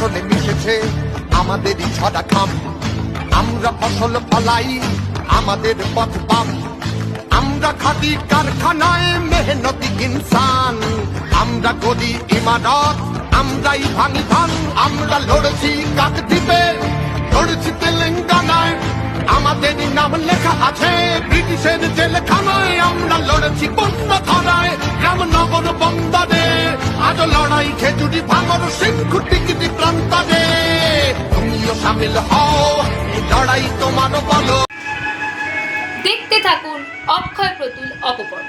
মাঝে আমাদেরই ছড়া খাম। আমরা ফসল ফলাই, আমাদের পথ পাম। আমরা খাদি কারখানায় মেহনতি ইনসান। আমরা করি ইমারত, আমরাই ভাঙি ভাঙ। আমরা লড়েছি কাকদ্বীপে লড়েছি তেলেঙ্গানায়। আমাদের নাম লেখা আছে, ব্রিটিশের জেলখানায়। আমরা লড়েছি বন্য লড়াই খেজুরি ভাঙর সিংহ টিকিটি প্রান্তরে। তুমিও সামিল হও লড়াই তোমার বলো। দেখতে থাকুন অক্ষয় প্রতুল অপপট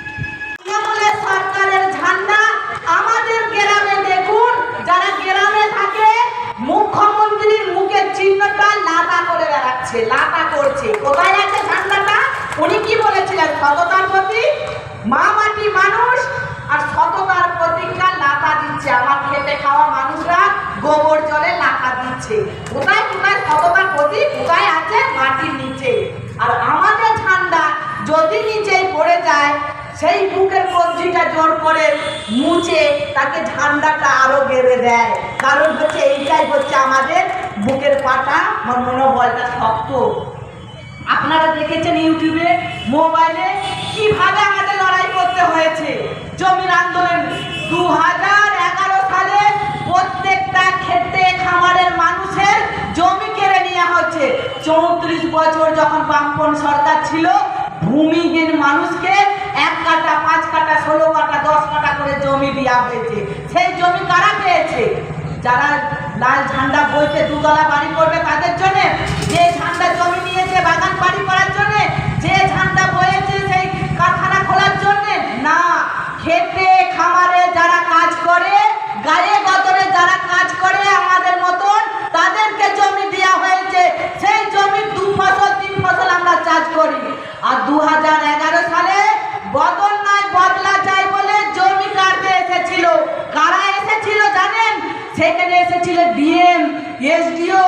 সরকারের ঝান্ডা আমাদের গ্রামে দেখুন যারা গ্রামে থাকে মুখ্যমন্ত্রীর মুখের চিহ্নটা লাতা করে বেড়াচ্ছে লাতা করছে কোথায় আছে ঝান্ডাটা উনি কি বলেছিলেন সততার প্রতি মা মাটি মানুষ আর সততার প্রতীকটা লাতা দিচ্ছে আমার খেতে খাওয়া মানুষরা গোবর জলে দিচ্ছে কোথায় কোথায় সততার প্রতীক কোথায় আছে? মাটির নিচে। আর আমাদের ঝান্ডা যদি নিচেই পড়ে যায়, সেই বুকের কঞ্চিটা জোর করে মুছে তাকে ঝান্ডাটা আরও গেড়ে দেয়। কারণ হচ্ছে এইটাই হচ্ছে আমাদের বুকের পাটা বা মনোবলটা শক্ত। আপনারা দেখেছেন ইউটিউবে, মোবাইলে কীভাবে আমাদের লড়াই করতে হয়েছে। জমির আন্দোলন দু হাজার এগারো সালে প্রত্যেকটা ক্ষেত্রে খামারের মানুষের জমি কেড়ে নেওয়া হচ্ছে চৌত্রিশ বছর যখন সরকার ছিল, ভূমিহীন মানুষকে এক কাটা, পাঁচ কাটা, ষোলো কাটা, দশ কাটা করে জমি দেওয়া হয়েছে। সেই জমি কারা পেয়েছে? যারা লাল ঝান্ডা বইতে দুতলা বাড়ি করবে তাদের জন্য? যে ঝান্ডা জমি নিয়েছে বাগান বাড়ি করার জন্য? যে ঝান্ডা বয়েছে সেই কারখানা খোলার জন্য? না, খেতে, খামারে যারা কাজ করে, গায়ে গতরে যারা কাজ করে সেখানে এসেছিল ডিএম এসডিও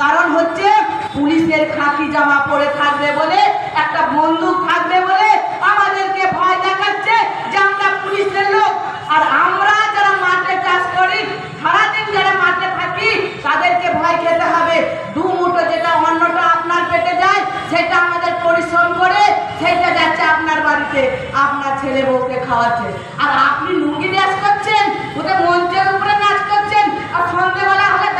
কারণ হচ্ছে পুলিশের খাকি জামা পরে থাকবে বলে, একটা বন্দুক থাকবে বলে আমাদেরকে ভয় দেখাচ্ছে যে আমরা পুলিশের লোক। আর আমরা যারা মাঠে চাষ করি, সারাদিন যারা মাঠে থাকি, তাদেরকে ভয় খেতে হবে। দু মুঠো যেটা অন্যটা আপনার পেটে যায়, সেটা আমাদের পরিশ্রম করে, সেটা যাচ্ছে আপনার বাড়িতে, আপনার ছেলে বউকে খাওয়াচ্ছে। আর আপনি লুঙ্গি নাচ করছেন ওদের মঞ্চের উপরে নাচ করছেন, আর সন্ধ্যেবেলা হলে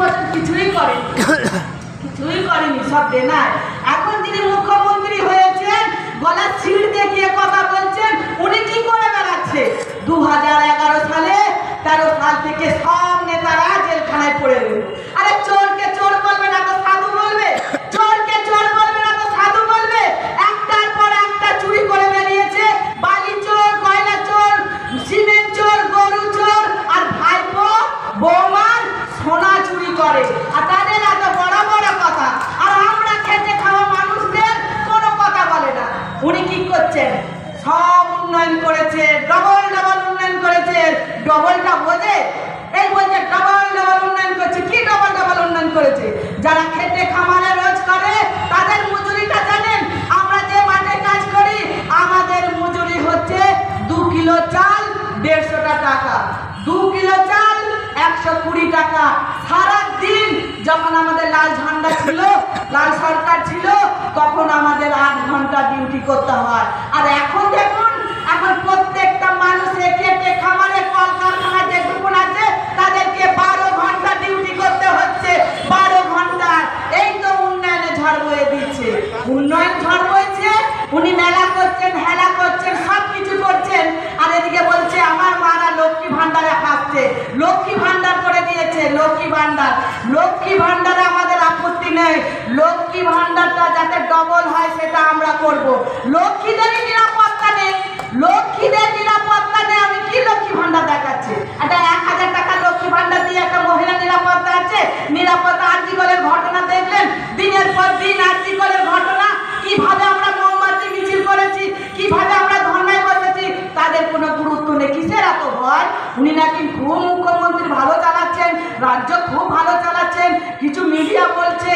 বছর কিছুই করেনি। কিছুই করেনি, সব দেনায় এখন যিনি মুখ্যমন্ত্রী হয়েছেন গলার ছিঁড় দেখিয়ে কথা বলছেন, উনি কি করে বেড়াচ্ছে? দু হাজার এগারো সালে তেরো সাল থেকে সব নেতারা জেলখানায় পড়ে রইল। আরে চোরকে চোর বলবে না তো সাধু বলবে চোরকে চোর বলবে না তো সাধু বলবে একটার পর একটা চুরি করে বেরিয়েছে বালি চোর কয়লা চোর সিমেন্ট চোর গরু চোর আর ভাইপো বৌমার সোনা চুরি করে আর তাদের এত বড় বড় কথা আর আমরা খেতে খাওয়া মানুষদের কোনো কথা বলে না উনি কি করছেন সব উন্নয়ন করেছে ডবল ডবল উন্নয়ন করেছে ডবলটা বোঝে এই বলছে ডবল ডবল উন্নয়ন করছে কি ডবল ডবল উন্নয়ন করেছে যারা খেতে খামারে রোজ করে তাদের মজুরিটা জানেন আমরা যে মাঠে কাজ করি আমাদের মজুরি হচ্ছে দু কিলো চাল দেড়শোটা টাকা দু কিলো চাল একশো কুড়ি টাকা সারা দিন যখন আমাদের লাল ঝান্ডা ছিল, লাল সরকার ছিল, তখন আমাদের আট ঘণ্টা ডিউটি করতে হয়। আর এখন দেখুন এখন প্রত্যেকটা মানুষে খেটে খামারে কলকারখানা যেটুকু আছে তাদেরকে বারো ঘণ্টা ডিউটি করতে হচ্ছে বারো ঘণ্টা এই তো উন্নয়নে ঝড় বয়ে দিচ্ছে উন্নয়ন ঝড় বইছে উনি মেলা করছেন হেলা করছেন সব কিছু করছেন আর এদিকে বলছে আমার মারা লক্ষ্মী ভান্ডারে হাসছে লক্ষ্মী ভান্ডার করে দিয়েছে লক্ষ্মী ভান্ডার লক্ষ্মী ভান্ডারে আমাদের লক্ষ্মী যাতে ডবল হয় সেটা আমরা করব। লক্ষ্মীদেরই নিরাপত্তা নেই। লক্ষ্মীদের নিরাপত্তা নেই। আমি কি লক্ষ্মী দেখাচ্ছি? একটা এক হাজার টাকা লক্ষ্মী দিয়ে একটা মহিলা নিরাপত্তা আছে? নিরাপত্তা ঘটনা দেখলেন। দিনের পর দিন ঘটনা। কীভাবে আমরা মোমবাতি মিছিল করেছি? কীভাবে আমরা ধর্নায় বসেছি? তাদের কোনো গুরুত্ব নেই। কিসের এত ভয়? উনি নাকি খুব মুখ্যমন্ত্রী ভালো চালাচ্ছেন। রাজ্য খুব ভালো চালাচ্ছেন কিছু মিডিয়া বলছে,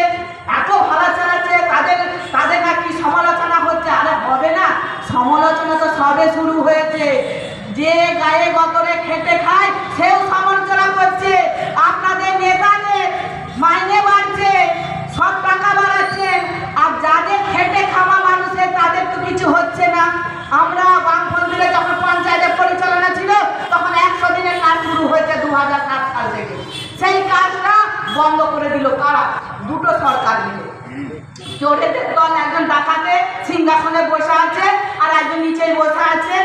এত ভালো চালাচ্ছে তাদের তাদের নাকি সমালোচনা হচ্ছে। আরে হবে না, সমালোচনা তো সবে শুরু হয়েছে। যে গায়ে গতরে খেটে খায়, সেও সমালোচনা করছে। আপনাদের নেতাদের মাইনে বাড়ছে, সব টাকা বাড়াচ্ছেন আর যাদের খেটে খাওয়া মানুষের, তাদের তো কিছু হচ্ছে না। আমরা বামপন্থীরা যখন পঞ্চায়েতের পরিচালনা ছিল তখন একশো দিনের কাজ শুরু হয়েছে দু হাজার সাত সাল থেকে সেই কাজটা বন্ধ করে দিল কারা দুটো সরকার মিলে চোরেদের দল একজন ডাকাতে সিংহাসনে বসে আছে আর একজন নিচেই বসে আছে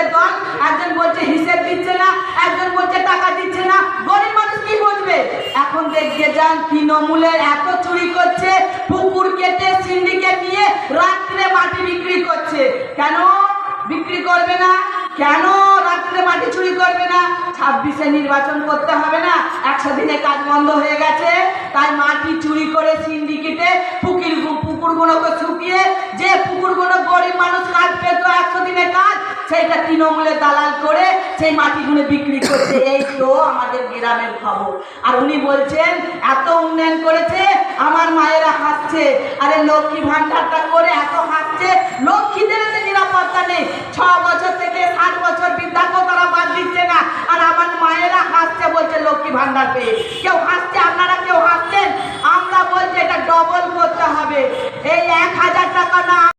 চোরেদের দল, একজন বলছে হিসেব দিচ্ছে না, একজন বলছে টাকা দিচ্ছে না। গরিব মানুষ কি বুঝবে এখন দেখিয়ে যান, তৃণমূলের এত চুরি করছে, পুকুর কেটে সিন্ডিকেট নিয়ে রাত্রে মাটি বিক্রি করছে। কেন? বিক্রি করবে না? কেন রাত্রে মাটি চুরি করবে না? ছাব্বিশে নির্বাচন করতে হবে না। একশো দিনে কাজ বন্ধ হয়ে গেছে। তাই মাটি চুরি করে সিন্ডিকেটে পুকুর পুকুরগুলোকে শুকিয়ে যে পুকুরগুলো গরিব মানুষ কাজ পেত একশো দিনে কাজ, সেইটা তৃণমূলে দালাল করে সেই মাটিগুলো বিক্রি করছে। এই তো আমাদের গ্রামের খবর। আর উনি বলছেন, এত উন্নয়ন করেছে, আমার মায়েরা হাসছে। আরে লক্ষ্মী ভান্ডারটা করে এত হাসছে, লক্ষ্মীদের নিরাপত্তা নেই। ছ বছর থেকে সাত বছর বৃদ্ধাকেও তারা দিচ্ছে না। আর আমার মায়েরা হাসছে, বলছে, লক্ষ্মী ভান্ডার পেয়ে। কেউ হাসছে, আপনারা কেউ হাসছেন? আমরা বলছি, এটা ডবল করতে হবে। এই এক হাজার টাকা না